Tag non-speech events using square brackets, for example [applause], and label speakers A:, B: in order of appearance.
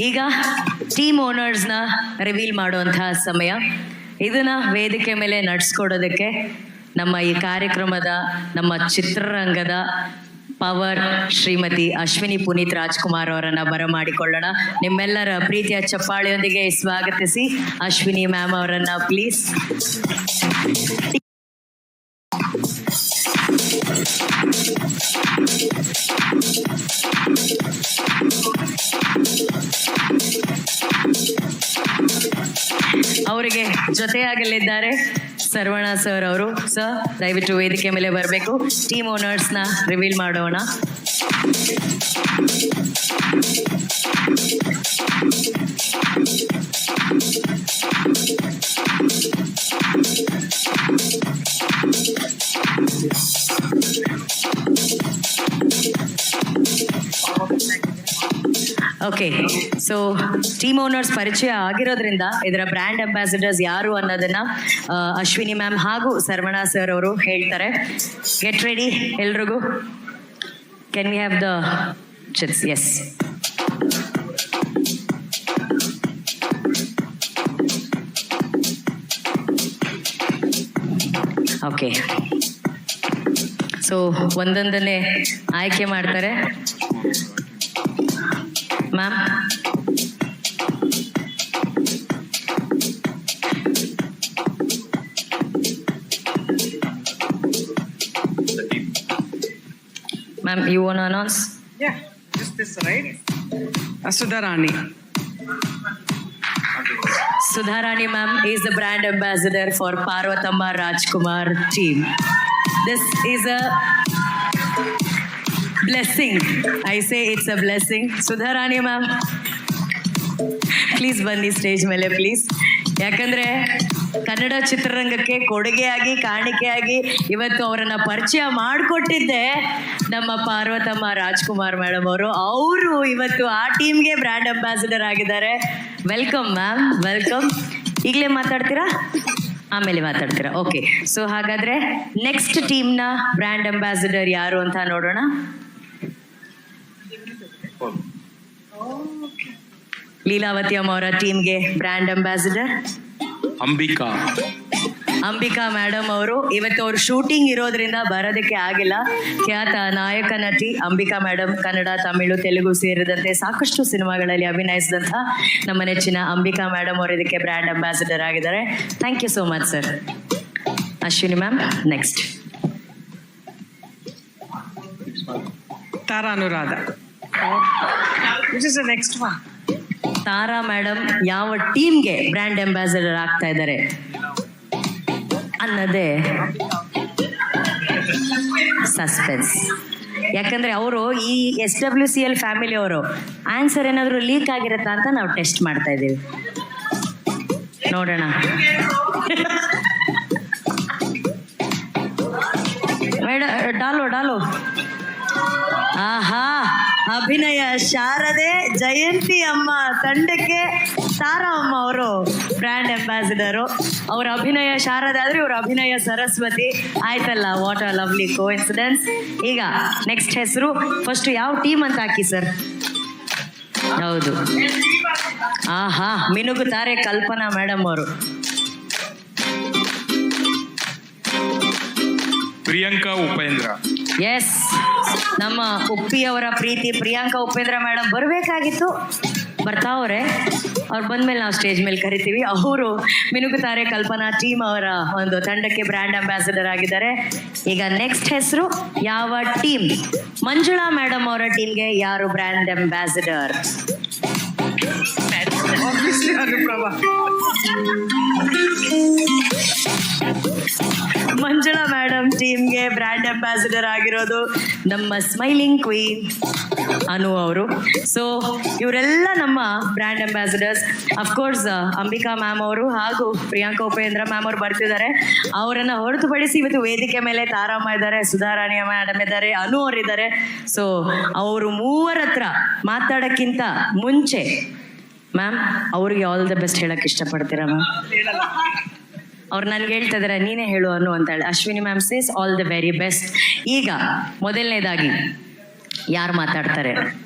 A: ಈಗ ಟೀಮ್ ಓನರ್ಸ್ನ ರಿವೀಲ್ ಮಾಡುವಂತಹ ಸಮಯ. ಇದನ್ನ ವೇದಿಕೆ ಮೇಲೆ ನಡ್ಸ್ಕೊಡೋದಕ್ಕೆ ನಮ್ಮ ಈ ಕಾರ್ಯಕ್ರಮದ, ನಮ್ಮ ಚಿತ್ರರಂಗದ ಪವರ್ ಶ್ರೀಮತಿ ಅಶ್ವಿನಿ ಪುನೀತ್ ರಾಜ್ಕುಮಾರ್ ಅವರನ್ನ ಬರಮಾಡಿಕೊಳ್ಳೋಣ. ನಿಮ್ಮೆಲ್ಲರ ಪ್ರೀತಿಯ ಚಪ್ಪಾಳೆಯೊಂದಿಗೆ ಸ್ವಾಗತಿಸಿ ಅಶ್ವಿನಿ ಮ್ಯಾಮ್ ಅವರನ್ನ ಪ್ಲೀಸ್ ಅವರಿಗೆ ಜೊತೆಯಾಗಲಿದ್ದಾರೆ ಸರ್ವಣ ಸರ್ ಅವರು. ಸರ್ ದಯವಿಟ್ಟು ವೇದಿಕೆ ಮೇಲೆ ಬರಬೇಕು. ಟೀಮ್ ಓನರ್ಸ್ನ ರಿವೀಲ್ ಮಾಡೋಣ. ಓಕೆ ಸೊ ಟೀಮ್ ಓನರ್ಸ್ ಪರಿಚಯ ಆಗಿರೋದ್ರಿಂದ ಇದರ ಬ್ರ್ಯಾಂಡ್ ಅಂಬಾಸಿಡರ್ಸ್ ಯಾರು ಅನ್ನೋದನ್ನ ಅಶ್ವಿನಿ ಮ್ಯಾಮ್ ಹಾಗೂ ಸರ್ವಣ ಸರ್ ಅವರು ಹೇಳ್ತಾರೆ. ಗೆಟ್ ರೆಡಿ ಎಲ್ರಿಗೂ. Can we have the chits yes okay so ಒಂದೊಂದನ್ನೇ ಆಯ್ಕೆ ಮಾಡ್ತಾರೆ. ma'am. Ma'am, you want to announce?
B: Yeah, just this, right? Sudharani.
A: Sudharani, ma'am, is the brand ambassador for Parvatamba Rajkumar team. This is a blessing. I say it's a blessing. Sudharani ma'am, please ಬನ್ನಿ stage ಮೇಲೆ please ಯಾಕಂದ್ರೆ ಕನ್ನಡ ಚಿತ್ರರಂಗಕ್ಕೆ ಕೊಡುಗೆಯಾಗಿ ಕಾಣಿಕೆಯಾಗಿ ಇವತ್ತು ಅವರನ್ನ ಪರಿಚಯ ಮಾಡಿಕೊಟ್ಟಿದ್ದೆ ನಮ್ಮ ಪಾರ್ವತಮ್ಮ ರಾಜ್ಕುಮಾರ್ ಮೇಡಮ್ ಅವರು ಅವರು ಇವತ್ತು ಆ ಟೀಮ್ಗೆ ಬ್ರ್ಯಾಂಡ್ ಅಂಬಾಸಿಡರ್ ಆಗಿದ್ದಾರೆ ವೆಲ್ಕಮ್ ಮ್ಯಾಮ್ ವೆಲ್ಕಮ್ ಈಗಲೇ ಮಾತಾಡ್ತೀರಾ ಆಮೇಲೆ ಮಾತಾಡ್ತೀರಾ ಓಕೆ ಸೊ ಹಾಗಾದ್ರೆ ನೆಕ್ಸ್ಟ್ ಟೀಮ್ನ ಬ್ರ್ಯಾಂಡ್ ಅಂಬಾಸಿಡರ್ ಯಾರು ಅಂತ ನೋಡೋಣ ಲೀಲಾವತಿ ಅಮ್ಮ ಅವರ ಟೀಮ್ಗೆ brand ambassador.
C: Ambika.
A: Ambika madam ಅವರು ಇವತ್ತು ಅವ್ರು ಶೂಟಿಂಗ್ ಇರೋದ್ರಿಂದ ಬರೋದಕ್ಕೆ ಆಗಿಲ್ಲ. ಖ್ಯಾತ ನಾಯಕ ನಟಿ ಅಂಬಿಕಾ ಮೇಡಮ್ ಕನ್ನಡ ತಮಿಳು ತೆಲುಗು ಸೇರಿದಂತೆ ಸಾಕಷ್ಟು ಸಿನಿಮಾಗಳಲ್ಲಿ ಅಭಿನಯಿಸಿದಂಥ ನಮ್ಮ ನೆಚ್ಚಿನ ಅಂಬಿಕಾ ಮೇಡಮ್ ಅವರು ಇದಕ್ಕೆ ಬ್ರ್ಯಾಂಡ್ ಅಂಬಾಸಿಡರ್ ಆಗಿದ್ದಾರೆ. Thank you so much sir Ashwini ma'am next
B: Tara [laughs] is next
A: Tara madam ಯಾವ ಟೀಮ್ಗೆ ಬ್ರ್ಯಾಂಡ್ ಅಂಬಾಸಿಡರ್ ಆಗ್ತಾ ಇದ್ದಾರೆ? ಅನ್ನೋದೇ ಸಸ್ಪೆನ್ಸ್ ಯಾಕಂದ್ರೆ ಅವರು ಈ S W C L family ಅವರು ಆನ್ಸರ್ ಏನಾದರೂ ಲೀಕ್ ಆಗಿರುತ್ತಾ ಅಂತ ನಾವು ಟೆಸ್ಟ್ ಮಾಡ್ತಾ ಇದ್ದೀವಿ. ನೋಡೋಣ. [laughs] ಡಾಲೋ ಡಾಲೋ ಆಹಾ. ಅಭಿನಯ ಶಾರದೆ ಜಯಂತಿ ಅಮ್ಮ ತಂಡಕ್ಕೆ ತಾರಾ ಅಮ್ಮ ಅವರು ಬ್ರ್ಯಾಂಡ್ ಅಂಬಾಸಿಡರು. ಅವರ ಅಭಿನಯ ಶಾರದೆ ಆದ್ರೆ ಇವರ ಅಭಿನಯ ಸರಸ್ವತಿ. ಆಯ್ತಲ್ಲ what a lovely coincidence ಈಗ ನೆಕ್ಸ್ಟ್ ಹೆಸರು ಫಸ್ಟ್ ಯಾವ ಟೀಮ್ ಅಂತ ಹಾಕಿ ಸರ್ ಹೌದು. ಆಹಾ ಮಿನುಗುತ್ತಾರೆ ಕಲ್ಪನಾ ಮೇಡಮ್ ಅವರು.
C: ಪ್ರಿಯಾಂಕಾ ಉಪೇಂದ್ರ.
A: ಎಸ್ ನಮ್ಮ ಉಪ್ಪಿಯವರ ಪ್ರೀತಿ ಪ್ರಿಯಾಂಕಾ ಉಪೇಂದ್ರ ಮೇಡಮ್ ಬರಬೇಕಾಗಿತ್ತು. ಬರ್ತಾವ್ರೆ ಅವ್ರು. ಬಂದ್ಮೇಲೆ ನಾವು ಸ್ಟೇಜ್ ಮೇಲೆ ಕರಿತೀವಿ. ಅವರು ಮಿನುಗುತ್ತಾರೆ ಕಲ್ಪನಾ ಟೀಮ್ ಅವರ ಒಂದು ತಂಡಕ್ಕೆ ಬ್ರ್ಯಾಂಡ್ ಅಂಬಾಸಿಡರ್ ಆಗಿದ್ದಾರೆ. ಈಗ ನೆಕ್ಸ್ಟ್ ಹೆಸರು ಯಾವ ಟೀಮ್ ಮಂಜುಳಾ ಮೇಡಮ್ ಅವರ ಟೀಮ್ಗೆ ಯಾರು ಬ್ರ್ಯಾಂಡ್ ಅಂಬಾಸಿಡರ್ ಮಂಜುಳಾ ಟೀಮ್ಗೆ ಬ್ರ್ಯಾಂಡ್ ಅಂಬಾಸಿಡರ್ ಆಗಿರೋದು ನಮ್ಮ ಸ್ಮೈಲಿಂಗ್ ಕ್ವೀನ್ ಅನು ಅವರು. ಸೊ ಇವರೆಲ್ಲ ನಮ್ಮ brand ambassadors. Of course Ambika ma'am ಅವರು ಹಾಗೂ ಪ್ರಿಯಾಂಕಾ ಉಪೇಂದ್ರ ಮ್ಯಾಮ್ ಅವರು ಬರ್ತಿದ್ದಾರೆ. ಅವರನ್ನ ಹೊರತುಪಡಿಸಿ ಇವತ್ತು ವೇದಿಕೆ ಮೇಲೆ ತಾರಾಮ ಇದ್ದಾರೆ ಸುಧಾರಾಣಿ ಮ್ಯಾಡಮ್ ಇದ್ದಾರೆ, ಅನು ಅವರಿದ್ದಾರೆ ಸೊ ಅವರು ಮೂವರ ಹತ್ರ ಮಾತಾಡೋಕ್ಕಿಂತ ಮುಂಚೆ, ಮ್ಯಾಮ್, ಅವ್ರಿಗೆ ಆಲ್ ದ ಬೆಸ್ಟ್ ಹೇಳಕ್ ಇಷ್ಟಪಡ್ತೀರಾ ಮ್ಯಾಮ್? ಅವ್ರು ನನ್ಗೆ ಹೇಳ್ತಾ ಇದಾರೆ ನೀನೇ ಹೇಳು ಅನ್ನು ಅಂತ Ashwini ma'am says all the very best ಈಗ ಮೊದಲನೇದಾಗಿ ಯಾರು ಮಾತಾಡ್ತಾರೆ?